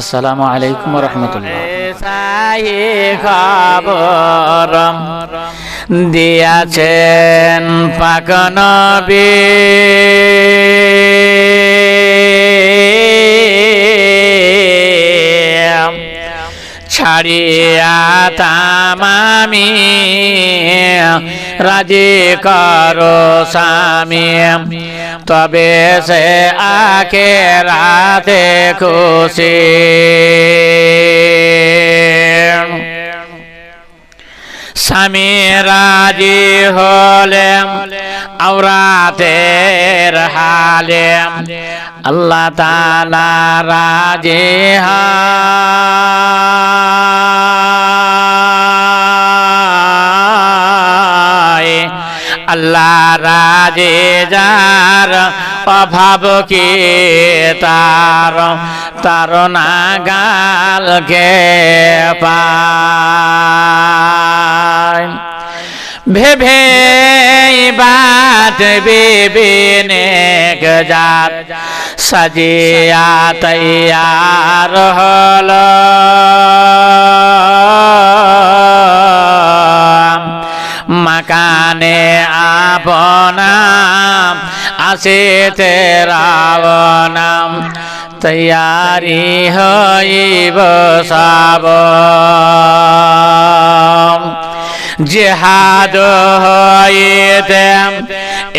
আসসালামু আলাইকুম রহমতুল্লাহ। দিয়াছেন পাক নবী। ছাড়িয়া তামামি রাজি করো স্বামী। তবে সে আকে রাতে খুশি। স্বামী রাজি হলে আওরাতের হালে আল্লাহ তালা রাজি হয় আল্লাহ রাজে যার অভাব কি তার? তার নাগালকে পায়? ভেবে বাত বিবিনে জাত, সাজিয়া তৈয়ার হলো। মাকানে আপনাম আসিতে রাবণাম তৈয়ারি হইব সাব। জেহাদ হইতে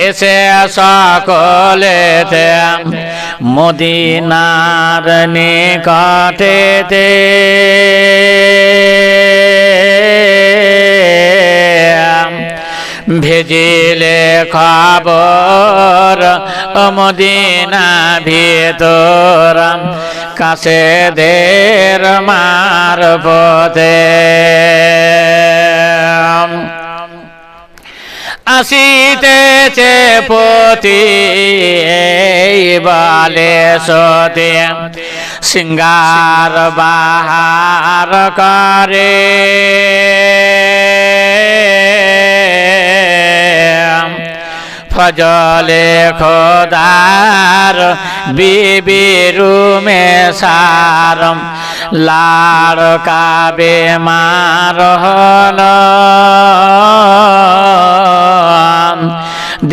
এসে সকলেতে মদিনার নিকটেতে খবর মদিনা ভিতর কাছে দের মার পথে। আসিতেছে পতি বালে সতে সিঙ্গার বাহার করে। ফজলে খোদার বিবিরুমে সারম লাড় কাবে মার হল।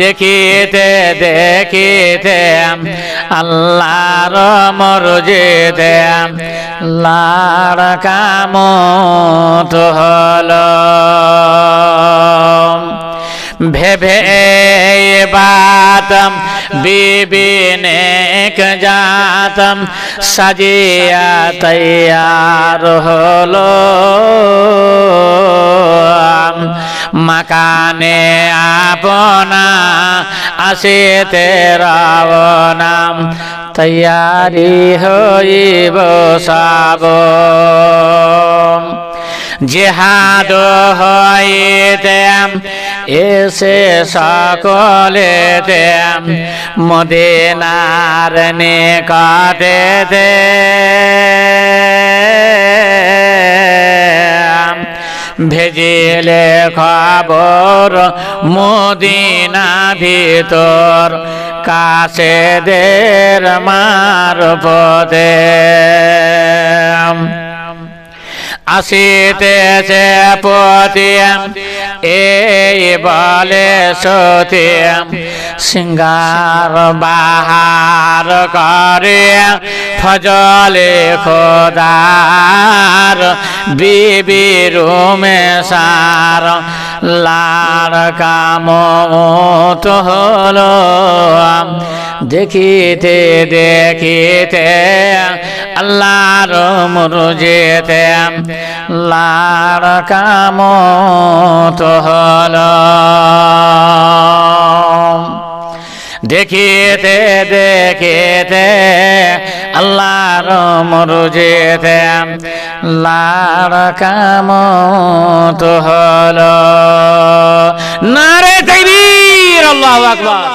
দেখিতে দেখিতে আল্লাহর মরজিতে লাড় কামত হল। ভেবে বাতম বিবিনেক জাতম সাজিয়া তৈয়ার হলো মাকানে আপনা আসিতে রাবণাম তৈয়ারি হইব সাব জেহাদ হইতে এসে সকলেতে মদিনার নিকটেতে ভেজিলে খবর মদিনা ভিতর কাছে দের মার পদে আসিতেছে পতি এই বলে সতী সিঙ্গার বাহার করে, ফজলে খোদার বিবি রুমে সার লার কামত হলো, দেখিতে দেখিতে, আল্লাহর মুরজেতে। লার কামত হল। দেখিতে দেখিতে আল্লাহর মরুজেতে লার তো হল। নারে তৈরি আল্লাহ আকবার।